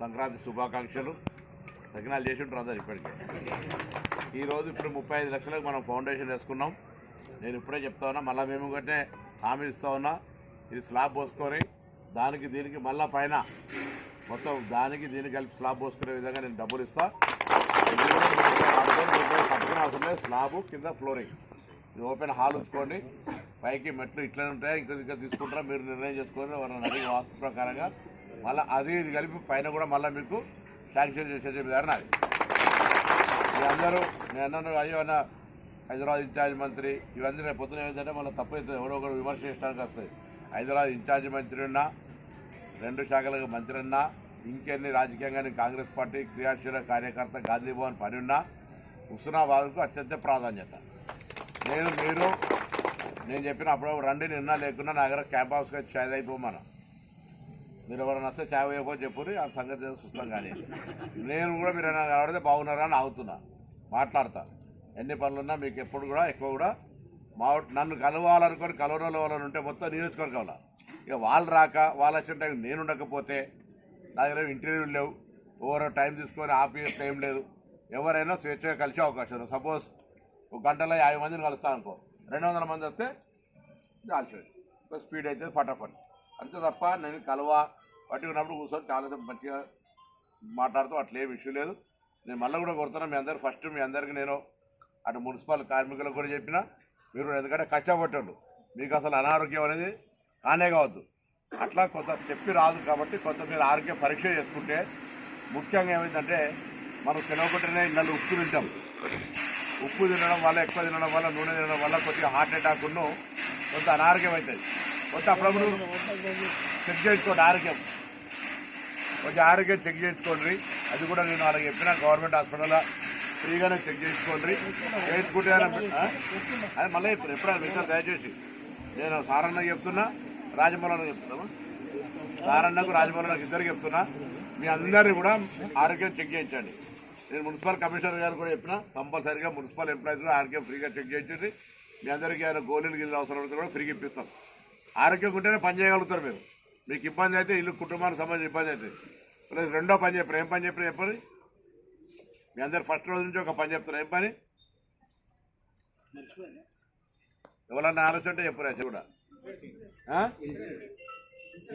సంక్రాంతి శుభాకాంక్షలు. సకినాలు చేసి ఉంటారు అందరు ఇప్పటికే. ఈరోజు ఇప్పుడు ముప్పై ఐదు లక్షలకు మనం ఫౌండేషన్ వేసుకున్నాం. నేను ఇప్పుడే చెప్తా ఉన్నా మళ్ళీ మేము ఒకటే హామీ ఇస్తా ఉన్నా. ఇది స్లాబ్ పోసుకొని దానికి దీనికి మళ్ళా పైన మొత్తం దానికి దీనికి కలిపి స్లాబ్ పోసుకునే విధంగా నేను డబ్బులు ఇస్తాను అవసరం స్లాబ్ కింద ఫ్లోరింగ్. ఇది ఓపెన్ హాల్ ఉంచుకోండి. పైకి మెట్లు ఇట్లనే ఉంటాయి ఇంకా ఇంకా తీసుకుంటారా మీరు నిర్ణయం చేసుకోండి వాళ్ళని అడిగి వాస్తు ప్రకారంగా మళ్ళీ అది ఇది కలిపి పైన కూడా మళ్ళీ మీకు శాంక్షన్ చేసే విధానం అది అందరూ నేను అయ్యో అన్న హైదరాబాద్ ఇన్ఛార్జ్ మంత్రి ఇవన్నీ రేపు పొద్దున ఏంటంటే మళ్ళీ తప్పైతే ఎవరో ఒకరు విమర్శ చేయడానికి వస్తుంది హైదరాబాద్ ఇన్ఛార్జ్ మంత్రి ఉన్నా రెండు శాఖలకు మంత్రి ఉన్నా ఇంకెన్ని రాజకీయంగా కాంగ్రెస్ పార్టీ క్రియాశీల కార్యకర్త గాంధీ భవన్ పని ఉన్నా హుస్నాబాద్కు అత్యంత ప్రాధాన్యత. నేను మీరు నేను చెప్పిన అప్పుడు రండి నిన్న లేకున్నా నా దగ్గర క్యాంప్ హౌస్కి వచ్చి అయిపోమన్నా మీరు ఎవరైనా వస్తే చాయ్ వేయకో చెప్పుర్రి ఆ సంగతి ఏదో చూస్తాం కానీ. నేను కూడా మీరు ఏమైనా కనబడితే బాగున్నారా అని ఆగుతున్నా. మాట్లాడతా. ఎన్ని పనులున్నా మీకు ఎప్పుడు కూడా ఎక్కువ కూడా మా నన్ను కలవాలనుకొని కలవరంలో వాళ్ళని ఉంటే మొత్తం నియోజకవర్గంలో. ఇక వాళ్ళు రాక వాళ్ళు వచ్చిన టైం నేను ఉండకపోతే నా దగ్గర ఇంటర్వ్యూలు లేవు. ఎవరో టైం తీసుకొని ఆపి టైం లేదు. ఎవరైనా స్వేచ్ఛగా కలిసే అవకాశం సపోజ్ ఒక గంటలో యాభై మందిని కలుస్తాను అనుకో. రెండు వందల మంది వస్తే చాలు స్పీడ్ అయితే ఫటాఫట్ అంతే తప్ప నేను కలవ పట్టుకున్నప్పుడు కూర్చొని చాలా మంచిగా మాట్లాడుతూ అట్లా ఏమి ఇష్యూ లేదు. నేను మళ్ళీ కూడా కొడుతున్నాను మీ అందరు ఫస్ట్ మీ అందరికీ నేను అటు మున్సిపల్ కార్మికులకు కూడా చెప్పిన మీరు ఎందుకంటే కష్టపట్టండు మీకు అసలు అనారోగ్యం అనేది కానే కావద్దు. అట్లా కొంత చెప్పి రాదు కాబట్టి కొంత మీరు ఆరోగ్య పరీక్ష చేసుకుంటే ముఖ్యంగా ఏమైందంటే మనం తినకుండానే ఇళ్ళలో ఉప్పు తింటాం. ఉప్పు తినడం వల్ల ఎక్కువ తినడం వల్ల నూనె తినడం వల్ల కొద్దిగా హార్ట్ అటాక్ ఉన్న కొంత అనారోగ్యం అవుతుంది. కొంచెం అప్పుడప్పుడు చెక్ చేసుకోండి ఆరోగ్యం. కొంచెం ఆరోగ్యం చెక్ చేసుకోండి. అది కూడా నేను వాళ్ళకి చెప్పిన గవర్నమెంట్ హాస్పిటల్లో ఫ్రీగానే చెక్ చేసుకోండి. చేసుకుంటే అది మళ్ళీ ఇప్పుడు ఎప్పుడైనా విషయాలు దయచేసి. నేను సారన్న చెప్తున్నా రాజమౌళి చెప్తున్నాను సారన్నకు రాజమౌళి ఇద్దరికి చెప్తున్నా. మీ అందరినీ కూడా ఆరోగ్యం చెక్ చేయించండి. నేను మున్సిపల్ కమిషనర్ గారు కూడా చెప్పిన కంపల్సరీగా మున్సిపల్ ఎంప్లాయీస్ కూడా ఆరోగ్యం ఫ్రీగా చెక్ చేయించండి మీ అందరికీ ఆయన గోళీలు గిల్లు అవసరం కూడా ఫ్రీగా ఇప్పిస్తాం. ఆరోగ్యం ఉంటేనే పని చేయగలుగుతారు మీరు. మీకు ఇబ్బంది అయితే ఇల్లు కుటుంబానికి సంబంధించిన ఇబ్బంది అవుతుంది ప్లస్ రెండో పని చెప్పారు ఏం పని చెప్పారు చెప్పండి. మీ అందరు ఫస్ట్ రోజు నుంచి ఒక పని చెప్తారు ఏం పని? ఎవరన్నా ఆలోచన ఉంటే చెప్పరా కూడా?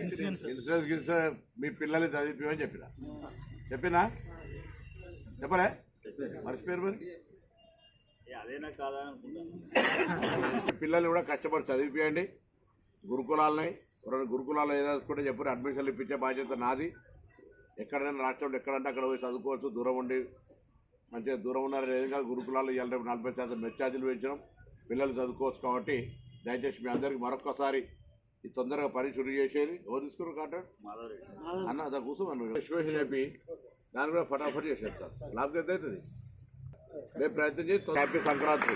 ఇన్సూరెన్స్ గిన్సూరెన్స్ మీ పిల్లల్ని చదివిపోమని చెప్పిన. చెప్పినా? చెప్పలే? మర్చిపోయారు మరి? అదేనా కాదా అనుకుంటా. పిల్లల్ని కూడా కష్టపడి చదివిపియండి. గురుకులాలని ఎవరైనా గురుకులాల్లో ఏదో కూడా చెప్పారు. అడ్మిషన్లు ఇప్పించే బాధ్యత నాది. ఎక్కడైనా రాష్ట్రంలో ఎక్కడంటే అక్కడ పోయి చదువుకోవచ్చు. దూరం ఉండి మంచిగా దూరం ఉన్నారు లేదు కాదు గురుకులాలు ఇవాళ రేపు నలభై శాతం మెచ్చార్జీలు పెంచడం పిల్లలు చదువుకోవచ్చు కాబట్టి దయచేసి మీ అందరికి మరొక్కసారి ఈ తొందరగా పని షురు చేసేది. ఎవరు తీసుకున్నారు కాంట్రాక్ట్ అన్న అదా కూర్చోమను విశ్వేషన్ చెప్పి దాన్ని కూడా ఫటాఫట్ చేసేస్తారు. లాభం ఎంత అవుతుంది రేపు ప్రయత్నం చేసి హ్యాపీ సంక్రాంతి.